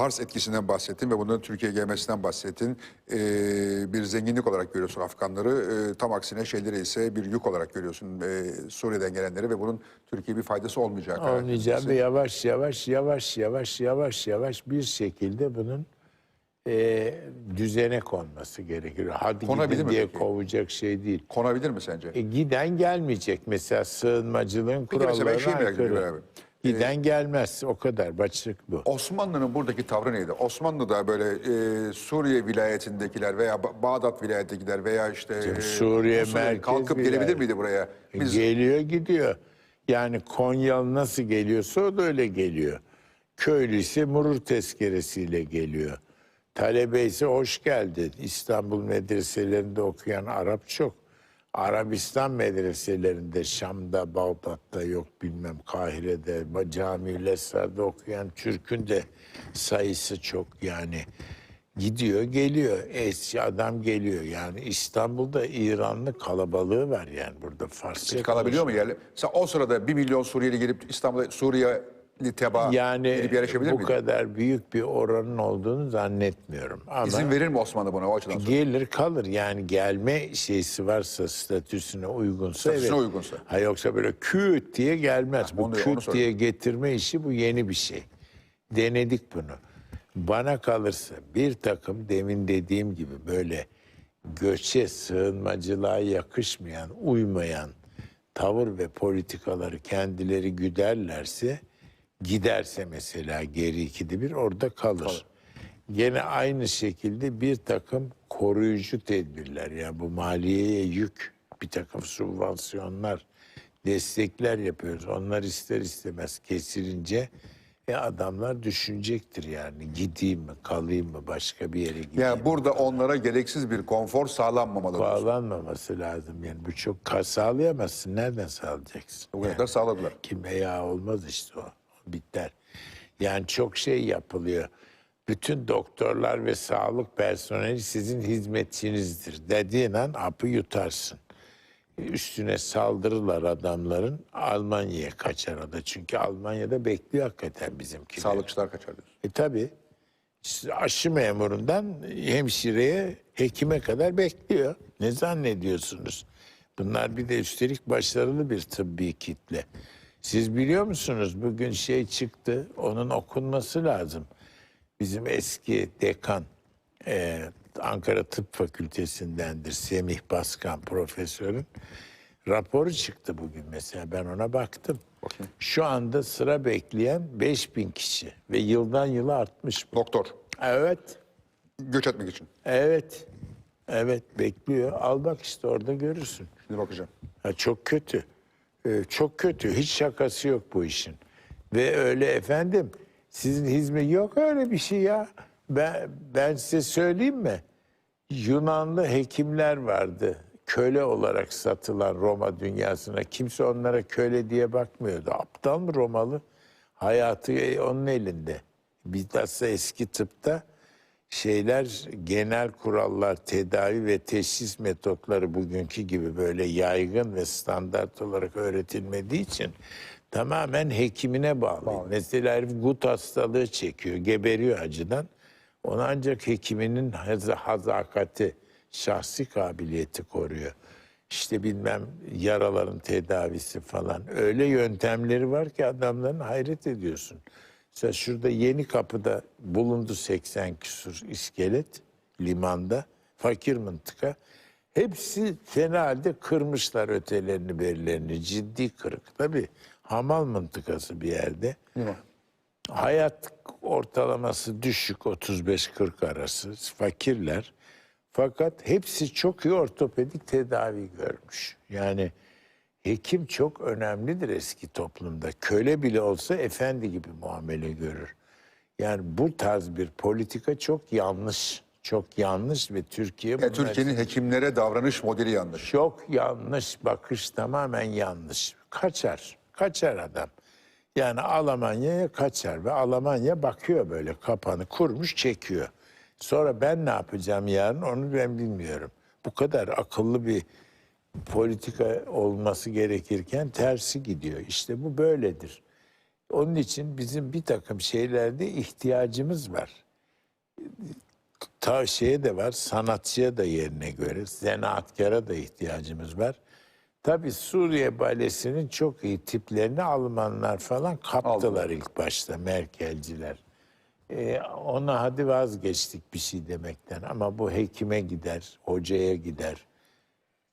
Fars etkisinden bahsettin ve bunların Türkiye'ye gelmesinden bahsettin. Ee, bir zenginlik olarak görüyorsun Afganları. Ee, tam aksine şeyleri ise bir yük olarak görüyorsun ee, Suriye'den gelenleri ve bunun Türkiye'ye bir faydası olmayacak. Olmayacak ve yavaş yavaş yavaş yavaş yavaş yavaş bir şekilde bunun e, düzene konması gerekir. Hadi Konabilir gidin mi diye peki? kovacak şey değil. Konabilir mi sence? E, giden gelmeyecek mesela sığınmacılığın Peki mesela ben kurallarına şey merak ediyorum abi. Giden gelmez o kadar başlık bu. Osmanlı'nın buradaki tavrı neydi? Osmanlı'da böyle e, Suriye vilayetindekiler veya Ba- Bağdat vilayetindekiler veya işte e, Suriye Musul'un merkez kalkıp vilayet. gelebilir miydi buraya? Biz Geliyor gidiyor. Yani Konyalı nasıl geliyorsa o da öyle geliyor. Köylü ise murur tezkeresiyle geliyor. Talebe ise hoş geldin. İstanbul medreselerinde okuyan Arap çok. Arabistan medreselerinde Şam'da, Bağdat'ta yok bilmem Kahire'de, Cami-ül Esrar'da okuyan Türk'ün de sayısı çok yani. Gidiyor geliyor. Eski adam geliyor. Yani İstanbul'da İranlı kalabalığı var yani burada Farsça. kalabiliyor mu yerli? Mesela o sırada bir milyon Suriyeli gelip İstanbul'a Suriyeli teba Yani gelip yerleşebilir bu miydi? kadar büyük bir oranın olduğunu zannetmiyorum. Ama İzin verir mi Osmanlı buna o açıdan sonra? gelir kalır yani gelme şeysi varsa statüsüne uygunsa Statüsüne evet. uygunsa. Ha yoksa böyle küt diye gelmez. bu onu- onu küt soruyorum. diye getirme işi bu yeni bir şey. Denedik bunu. Bana kalırsa bir takım demin dediğim gibi böyle göçe sığınmacılığa yakışmayan, uymayan tavır ve politikaları kendileri güderlerse giderse mesela geri ikide bir orada kalır. Gene aynı şekilde bir takım koruyucu tedbirler yani bu maliyeye yük bir takım subvansiyonlar destekler yapıyoruz. Onlar ister istemez kesilince e adamlar düşünecektir yani gideyim mi kalayım mı başka bir yere gideyim. Yani burada onlara gereksiz bir konfor sağlanmamalı. Bağlanmaması lazım yani bu çok sağlayamazsın nereden sağlayacaksın? Bu kadar sağladılar. E, ya olmaz işte o. Biter. Yani çok şey yapılıyor. Bütün doktorlar ve sağlık personeli sizin hizmetçinizdir. Dediğin an apı yutarsın. Üstüne saldırırlar adamların. Almanya'ya kaçar o da. Çünkü Almanya'da bekliyor hakikaten bizimkiler. Sağlıkçılar kaçar diyorsun. E tabi. Aşı memurundan hemşireye, hekime kadar bekliyor. Ne zannediyorsunuz? Bunlar bir de üstelik başarılı bir tıbbi kitle. Siz biliyor musunuz bugün şey çıktı, onun okunması lazım. Bizim eski dekan, e, Ankara Tıp Fakültesindendir Semih Baskan profesörün raporu çıktı bugün mesela ben ona baktım. Şu anda sıra bekleyen 5000 kişi ve yıldan yıla artmış. Doktor. Evet, Göç etmek için. evet, evet bekliyor. Al bak işte orada görürsün. Şimdi bakacağım. Ha, çok kötü. Ee, çok kötü. Hiç şakası yok bu işin. Ve öyle efendim sizin hizmet yok öyle bir şey ya. Ben, ben size söyleyeyim mi? Yunanlı hekimler vardı. Köle olarak satılan Roma dünyasına. Kimse onlara köle diye bakmıyordu. Aptal mı Romalı? Hayatı onun elinde. Bilhassa eski tıpta şeyler genel kurallar, tedavi ve teşhis metotları bugünkü gibi böyle yaygın ve standart olarak öğretilmediği için tamamen hekimine bağlı. Mesela herif gut hastalığı çekiyor, geberiyor acıdan. Onu ancak hekiminin haz- hazakati, şahsi kabiliyeti koruyor. İşte bilmem yaraların tedavisi falan. Öyle yöntemleri var ki adamların hayret ediyorsun. Mesela şurada yeni kapıda bulundu 80 küsur iskelet limanda. Fakir mıntıka. Hepsi fena halde kırmışlar ötelerini berilerini. Ciddi kırık. Tabii hamal mıntıkası bir yerde. Hayat ortalaması düşük 35-40 arası fakirler. Fakat hepsi çok iyi ortopedik tedavi görmüş. Yani hekim çok önemlidir eski toplumda. Köle bile olsa efendi gibi muamele görür. Yani bu tarz bir politika çok yanlış. Çok yanlış ve Türkiye bunlar- Türkiye'nin hekimlere davranış modeli yanlış. çok yanlış bakış tamamen yanlış. Kaçar. Kaçar adam. Yani Almanya'ya kaçar ve Almanya bakıyor böyle kapanı kurmuş çekiyor. Sonra ben ne yapacağım yarın onu ben bilmiyorum. Bu kadar akıllı bir politika olması gerekirken tersi gidiyor. İşte bu böyledir. Onun için bizim bir takım şeylerde ihtiyacımız var. Ta şeye de var, sanatçıya da yerine göre, zanaatkara da ihtiyacımız var. Tabii Suriye balesinin çok iyi tiplerini Almanlar falan kaptılar ilk başta Merkelciler. Ee, ona hadi vazgeçtik bir şey demekten ama bu hekime gider, hocaya gider,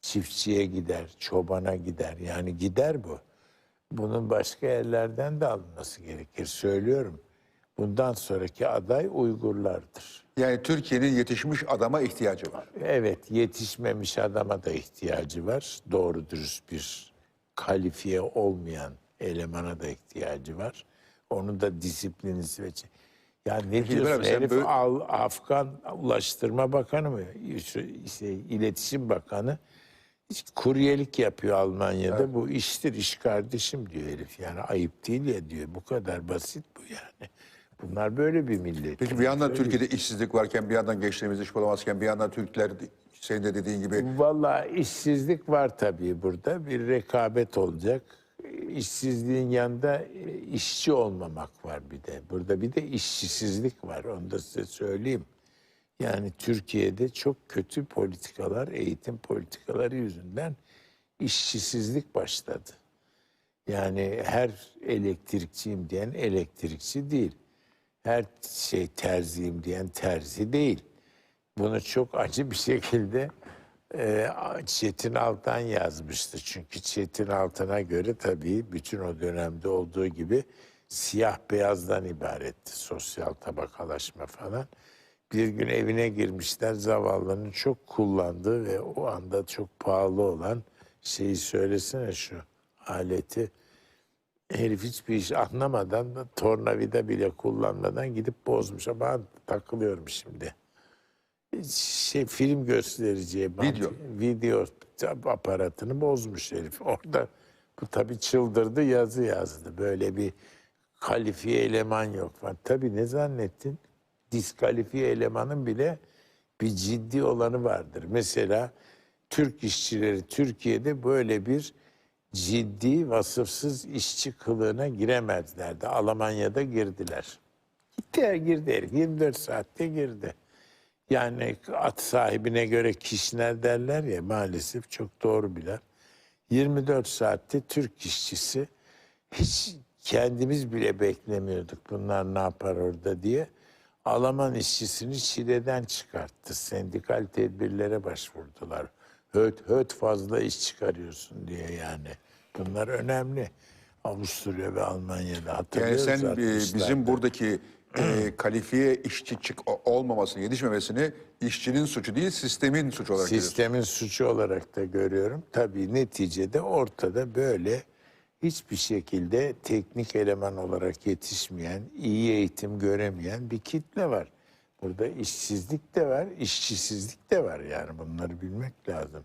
çiftçiye gider, çobana gider. Yani gider bu. Bunun başka yerlerden de alınması gerekir. Söylüyorum. Bundan sonraki aday Uygurlardır. Yani Türkiye'nin yetişmiş adama ihtiyacı var. Evet, yetişmemiş adama da ihtiyacı var. Doğru dürüst bir kalifiye olmayan elemana da ihtiyacı var. Onun da disipliniz ve ya ne Hilmi diyorsun abi, herif böyle- Al- Afgan Ulaştırma Bakanı mı? Şey, İletişim Bakanı kuryelik yapıyor Almanya'da. Bu iştir iş kardeşim diyor herif. Yani ayıp değil ya diyor. Bu kadar basit bu yani. Bunlar böyle bir millet. Peki bir yandan Türkiye'de işsizlik varken, bir yandan gençlerimiz iş bulamazken, bir yandan Türkler senin de dediğin gibi Vallahi işsizlik var tabii burada. Bir rekabet olacak. İşsizliğin yanında e, işçi olmamak var bir de. Burada bir de işçisizlik var. Onu da size söyleyeyim. Yani Türkiye'de çok kötü politikalar, eğitim politikaları yüzünden işçisizlik başladı. Yani her elektrikçiyim diyen elektrikçi değil. Her şey terziyim diyen terzi değil. Bunu çok acı bir şekilde e, Çetin Altan yazmıştı. Çünkü Çetin Altan'a göre tabii bütün o dönemde olduğu gibi siyah beyazdan ibaretti. Sosyal tabakalaşma falan. Bir gün evine girmişler zavallının çok kullandığı ve o anda çok pahalı olan şeyi söylesene şu aleti. Herif hiçbir iş anlamadan da tornavida bile kullanmadan gidip bozmuş. Ama takılıyorum şimdi şey film göstericiye bant- Video. video aparatını bozmuş herif. Orada bu tabii çıldırdı yazı yazdı. Böyle bir kalifiye eleman yok var. Tabii ne zannettin? Diskalifiye elemanın bile bir ciddi olanı vardır. Mesela Türk işçileri Türkiye'de böyle bir ciddi vasıfsız işçi kılığına giremezlerdi. Almanya'da girdiler. Gitti girdi herif. 24 saatte girdi. Yani at sahibine göre kişiler derler ya maalesef çok doğru bilen. 24 saatte Türk işçisi hiç kendimiz bile beklemiyorduk bunlar ne yapar orada diye. Alman işçisini çileden çıkarttı. Sendikal tedbirlere başvurdular. Höt höt fazla iş çıkarıyorsun diye yani. Bunlar önemli. Avusturya ve Almanya'da yani hatırlıyoruz. sen e, 60'larda. bizim buradaki e, kalifiye işçi çık olmamasını, yetişmemesini işçinin suçu değil, sistemin suçu olarak görüyorsun. Sistemin suçu olarak da görüyorum. Tabii neticede ortada böyle hiçbir şekilde teknik eleman olarak yetişmeyen, iyi eğitim göremeyen bir kitle var. Burada işsizlik de var, işçisizlik de var yani bunları bilmek lazım.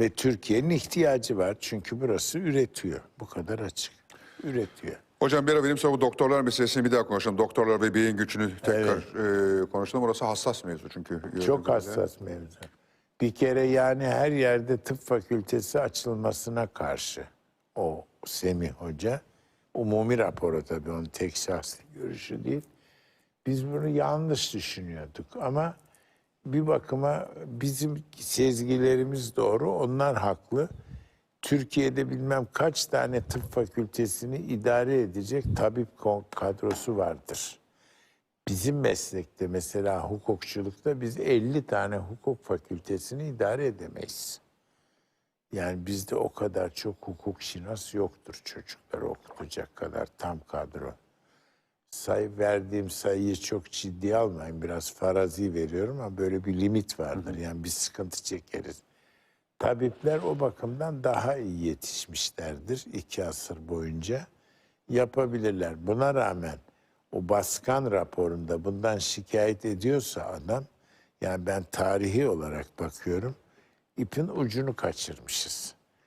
Ve Türkiye'nin ihtiyacı var çünkü burası üretiyor. Bu kadar açık. Üretiyor. Hocam bir ara benim sonra bu doktorlar meselesini bir daha konuşalım. Doktorlar ve beyin gücünü tekrar e, konuşalım. Orası hassas mevzu çünkü. Çok hassas mevzu. Bir kere yani her yerde tıp fakültesi açılmasına karşı o Semih Hoca. Umumi raporu tabii onun tek şahsi görüşü değil. Biz bunu yanlış düşünüyorduk ama bir bakıma bizim sezgilerimiz doğru, onlar haklı. Türkiye'de bilmem kaç tane tıp fakültesini idare edecek tabip kadrosu vardır. Bizim meslekte mesela hukukçulukta biz 50 tane hukuk fakültesini idare edemeyiz. Yani bizde o kadar çok hukuk şinas yoktur çocukları okutacak kadar tam kadro. Sayı verdiğim sayıyı çok ciddiye almayın. Biraz farazi veriyorum ama böyle bir limit vardır. Yani bir sıkıntı çekeriz. Tabipler o bakımdan daha iyi yetişmişlerdir iki asır boyunca. Yapabilirler. Buna rağmen o baskan raporunda bundan şikayet ediyorsa adam, yani ben tarihi olarak bakıyorum, ipin ucunu kaçırmışız.